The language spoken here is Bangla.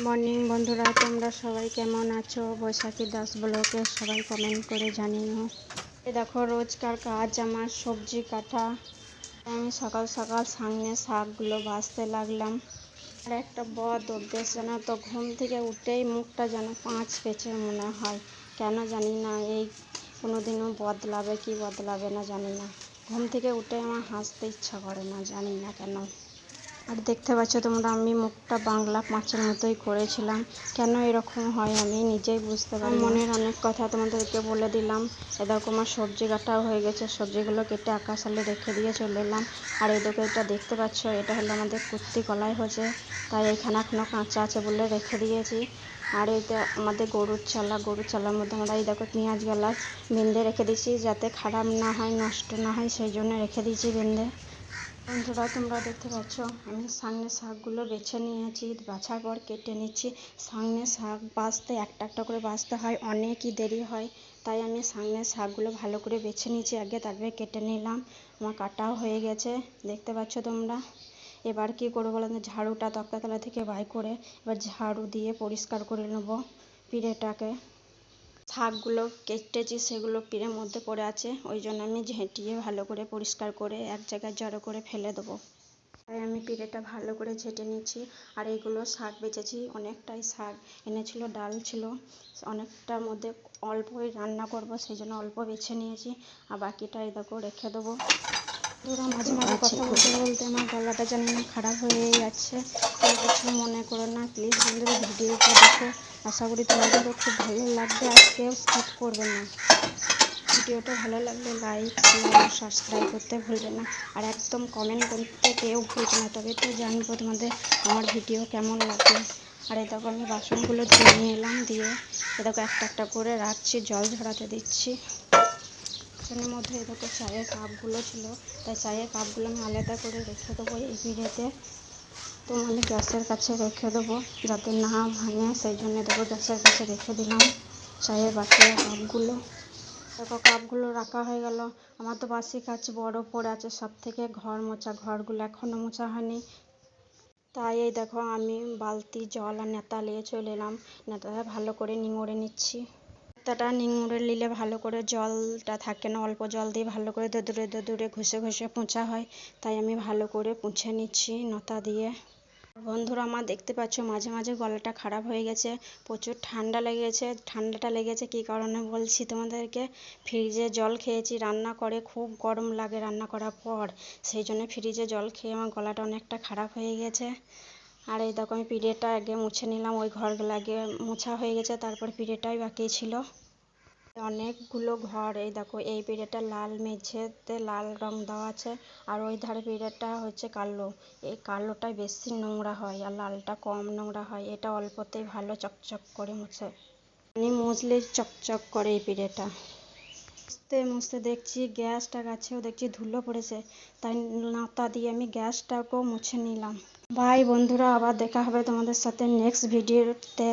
মর্নিং বন্ধুরা, তোমরা সবাই কেমন আছো? বৈশাখী দাস ব্লকে সবাই কমেন্ট করে জানিও। এ দেখো, রোজকার কাজ, আমার সবজি কাটা। আমি সকাল সকাল সামনে শাকগুলো বাছতে লাগলাম। আর একটা বদ অভ্যেস, জানো তো, ঘুম থেকে উঠেই মুখটা যেন পাঁচ পেঁচে মনে হয়। কেন জানি না, এই কোনোদিনও বদলাবে কি বদলাবে না জানি না। ঘুম থেকে উঠে আমার হাসতে ইচ্ছা করে না, জানি না কেন। আর দেখতে পাচ্ছ তোমরা, আমি মুখটা বাংলা পাঁচের মতোই করেছিলাম। কেন এরকম হয় আমি নিজেই বুঝতে পারি মনের অনেক কথা তোমাদেরকে বলে দিলাম। এরকম আমার সবজি কাটাও হয়ে গেছে, সবজিগুলো কেটে আকাশ আলে রেখে দিয়ে চলে এলাম। আর এদিকে এটা দেখতে পাচ্ছ, এটা হলো আমাদের কুর্তি কলাই হয়েছে। তাই এখানে এখনও কাঁচা আছে বলে রেখে দিয়েছি। আর এটা আমাদের গরুর চালা, গরুর চালার মধ্যে আমরা এই দেখো পেঁয়াজ গেলা বেঁধে রেখে দিয়েছি যাতে খারাপ না হয়, নষ্ট না হয়, সেই জন্য রেখে দিয়েছি বেঁধে। বন্ধুরা, তোমরা দেখতে পাচ্ছ, আমি সামনে শাকগুলো বেছে নিয়েছি, বাছার পর কেটে নিচ্ছি। সামনে শাক বাছতে, একটা একটা করে বাছতে হয়, অনেকই দেরি হয়। তাই আমি সামনে শাকগুলো ভালো করে বেছে নিয়েছি, আগে তারপরে কেটে নিলাম। আমার কাটাও হয়ে গেছে, দেখতে পাচ্ছ তোমরা। এবার কি করব বলো ঝাড়ুটা তক্তাতলা থেকে বাই করে এবার ঝাড়ু দিয়ে পরিষ্কার করে নেব পিঁড়েটাকে। শাকগুলো কেটেছি, সেগুলো পিঁড়ের মধ্যে পড়ে আছে। ওই জন্য আমি ঝেঁটিয়ে ভালো করে পরিষ্কার করে এক জায়গায় জড়ো করে ফেলে দেবো। তাই আমি পিঁড়েটা ভালো করে ঝেঁটে নিচ্ছি। আর এইগুলো শাক বেচেছি, অনেকটাই শাক। এনেছিল, ডাল ছিল। অনেকটার মধ্যে অল্পই রান্না করব, সেই জন্য অল্প বেছে নিয়েছি। আর বাকিটা এই দেখো রেখে দেবো। ধরো মাঝে মাঝে কথা বলতে বলতে আমার গলাটা জানি না খারাপ হয়ে যাচ্ছে। কিছু মনে করো না প্লিজ বন্ধুরা ভিডিওটা দেখো। আশা করি তোমাদেরও খুব ভালো লাগবে। আর কেউ স্কিপ করবে না। ভিডিওটা ভালো লাগলে লাইক সাবস্ক্রাইব করতে ভুলবে না। আর একদম কমেন্ট করতে কেউ ভুলবে না। তবে তো জানব তোমাদের আমার ভিডিও কেমন লাগে আর এই দেখো আমি বাসনগুলো ধুয়ে নিয়ে এলাম দিয়ে। এ দেখো একটা একটা করে রাখছি জল ঝরাতে দিচ্ছি। বাসনের মধ্যে দেখো চায়ের কাপগুলো ছিল। তাই চায়ের কাপগুলো আমি আলাদা করে রেখে দেবো এই পিঁড়েতে তো আমি গ্যাসের কাছে রেখে দেবো। যাতে না ভাঙে, সেই জন্য দেখো গ্যাসের কাছে রেখে দিলাম চায়ের বাটি কাপগুলো। দেখো কাপগুলো রাখা হয়ে গেল। আমার তো বাসি কাজ বড় পড়ে আছে সব থেকে ঘর মোছা। ঘরগুলো এখনও মোছা হয়নি। তাই এই দেখো আমি বালতি, জল আর নেতা নিয়ে চলে এলাম। নেতাটা ভালো করে নিংড়ে নিচ্ছি। নেতাটা নিংড়ে নিলে ভালো করে জলটা থাকে না, অল্প জল দিয়ে ভালো করে দোদুরে দোদুরে ঘষে ঘষে পোঁছা হয়। তাই আমি ভালো করে পুছে নিচ্ছি নতা দিয়ে। বন্ধুরা আমার দেখতে পাচ্ছ মাঝে মাঝে গলাটা খারাপ হয়ে গেছে, প্রচুর ঠান্ডা লেগেছে। ঠান্ডাটা লেগেছে কী কারণে বলছি তোমাদেরকে? ফ্রিজে জল খেয়েছি, রান্না করে খুব গরম লাগে রান্না করার পর। সেই জন্য ফ্রিজে জল খেয়ে আমার গলাটা অনেকটা খারাপ হয়ে গেছে। আর এই দেখো, আমি পিঁড়েটা আগে মুছে নিলাম, ওই ঘরগুলো আগে মোছা হয়ে গেছে, তারপর পিঁড়েটাই বাকি ছিল। অনেকগুলো ঘর, এই দেখো, এই পিঁড়েটা লাল মেঝেতে লাল রং দেওয়া আছে, আর ওই ধারে পিঁড়েটা হচ্ছে কালো। এই কালোটাই বেশি নোংরা হয়, আর লালটা কম নোংরা হয়, এটা অল্পতেই ভালো চকচক করে মুছে। আমি মুছলে চকচক করে এই পিঁড়েটা। মুছতে মুছতে দেখছি গ্যাসটা গাছেও দেখছি ধুলো পড়েছে। তাই নাতা দিয়ে আমি গ্যাসটাকেও মুছে নিলাম। বাই বন্ধুরা, আবার দেখা হবে তোমাদের সাথে নেক্সট ভিডিওতে